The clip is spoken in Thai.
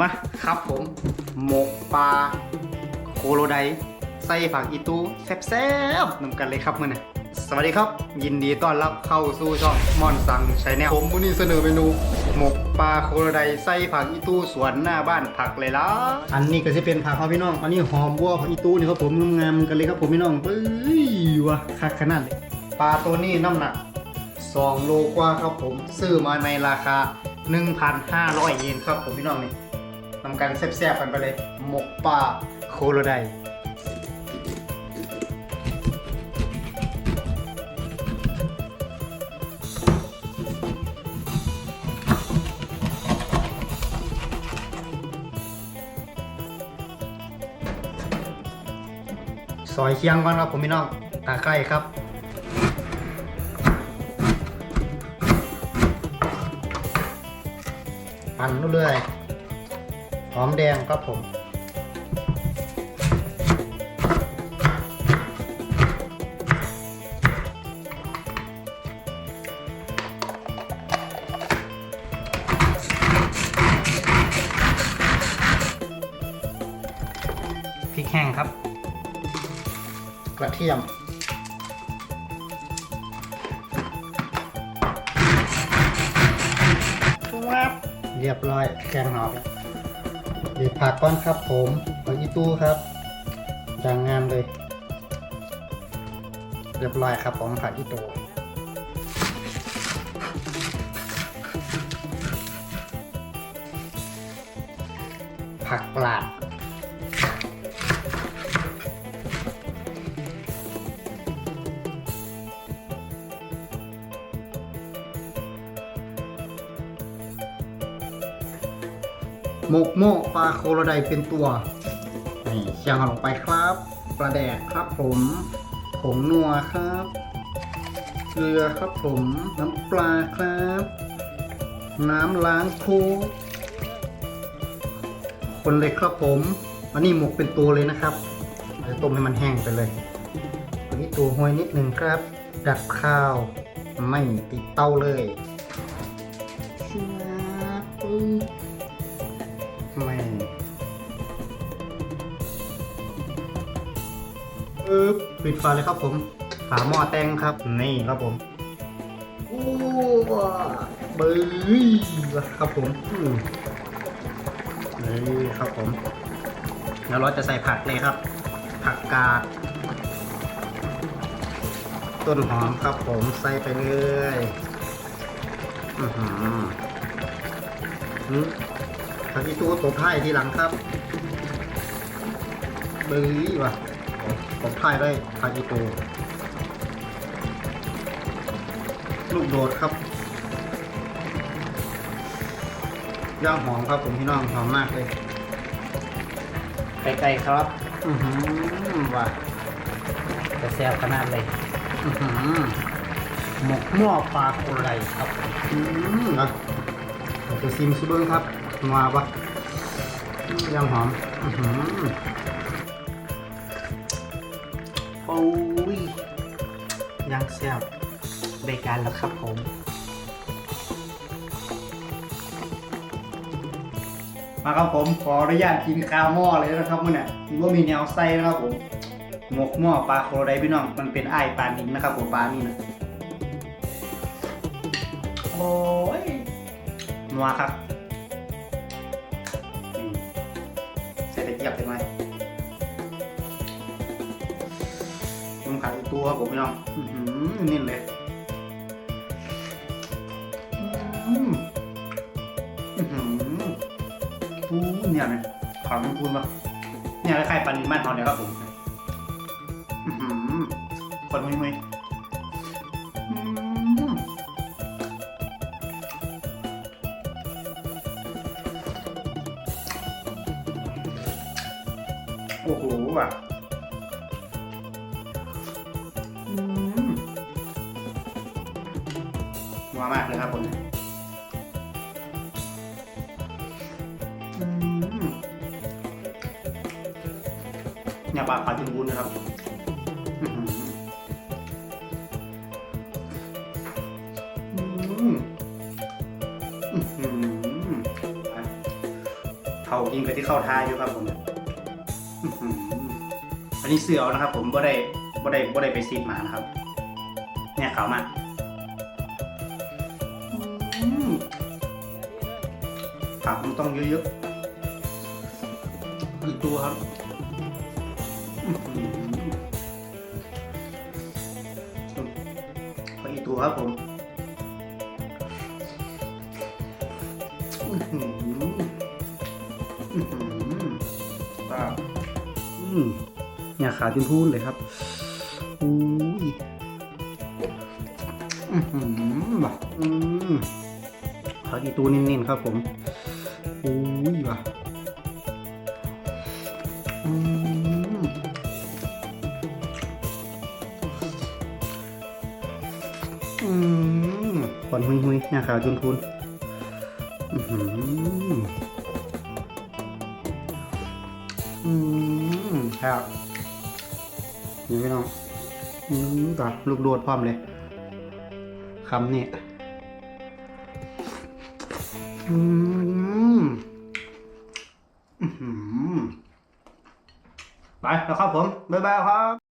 มาครับผมหมกปลาโคโรไดใส่ผักอีตูแซ่บๆนำกันเลยครับมื่อนี้สวัสดีครับ ยินดีต้อนรับเข้าสู่ช่องมอนสังชาแนลผมวันนี้เสนอเมนูหมกปลาโคโรไดใส่ผักอีตูสวนหน้าบ้านผักเลยล่ะอันนี้ก็จะเป็นผักครับพี่น้อง อันนี้หอมบัวผักอีตูนี่ครับผมงามๆกันเลยครับผมพี่น้องเอ้ยวะคักขนาดเลยปลาตัวนี้น้ำหนัก2โลกว่าครับผมซื้อมาในราคา 1,500 เยนครับผมพี่น้องนี่ นำกันแซ่บๆกันไปเลย หมกปลาโคโรไดซอยเคียงก่อนครับผมพี่น้องตาไคร้ครับปั่นเรื่อยๆ หอมแดงครับผมพริกแห้งครับ กระเทียมเรียบร้อยแกงหนอกแล้ว เดี๋ยวผักก้อนครับผมผักอีตู้ครับจางงานเลย เรียบร้อยครับผมผักอีตู้ผักปลาด หมกโม่ปลาโคโรไดเป็นตัวนี่เชียงเอาลงไปครับ ปลาแดกครับผมผงนัวครับ เกลือครับผม น้ำปลาครับ น้ำล้างคูคนเลยครับผมอันนี้หมกเป็นตัวเลยนะครับเดี๋ยวต้มให้มันแห้งไปเลยอันนี้ตัวห้วยนิดหนึ่งครับ ดัดข้าว ไม่ติดเต้าเลย ปึ๊บปิดฝาเลยครับผม ฝาหม้อแตงครับ นี่ครับผมโอ้ว้าเบยครับผมนี่ครับผมแล้วเราจะใส่ผักเลยครับ ผักกาด ต้นหอมครับผมใส่ไปเลยอือหือหืมผักอีตัวตบท้ทีหลังครับเบยว่ะ ตบท้ายได้ผักอีตัวลูกโดดครับย่างหอมครับผมพี่น้องหอมมากเลยไก่ๆครับ อือหือว่ะจะแซ่บขนาดเลย อือหือหมกหม้อปลาโคไรครับ อืมนะเราจะซิมซิเบิ้งครับมาปะอืมย่างหอม อือหือ โอ้ยย่างแซ่บเบการแล้วครับผมมาครับผมขออนุญาตกินข้าวหม้อเลยนะครับมื่อเนี่ยถือว่ามีแนวไส้นะครับผมหมกหม้อปลาโครไดพี่น้องมันเป็นไอปลาหนิงนะครับผมปลานี่นะโอ้ยนัวครับใส่ตะเกียบเป็นไหม ครับผมพี่น้องนิ่มเลยอือหือปูเนี่ยนะขาวมันปูนปะเนี่ยคล้ายๆปลานิลบ้านเราเนี่ยครับผมอือหือคนมุยๆอืมโอ้โหว่ะ นัวมากเลยครับผมเนี่ยปลาปลาจินบุญนะครับเขากินกับที่เข้าท้ายอยู่ครับผม อันนี้เสือเอานะครับผมบ่ได้ บ่ได้บ่ได้ไปซีดมานะครับ เนี่ยเขามาอืมผักมันต้องเยอะๆอีกตัวครับอื้อหือไปอีกตัวครับผมอื้อหืออื้อหือป้าอืมเนี่ยขาจิ้นพูนเลยครับ อือหือว่ะอืมขาอีตูนิ่นๆครับผมอุ้ยว่ะอืมอืมควันหุยๆเนี่ยขาจิ้นพูนอือหืออืมครับนี่พี่น้องอืมต่อลูกโดดพร้อมเลย คำนี่อืมไปแล้วครับผม บ๊ายบายครับ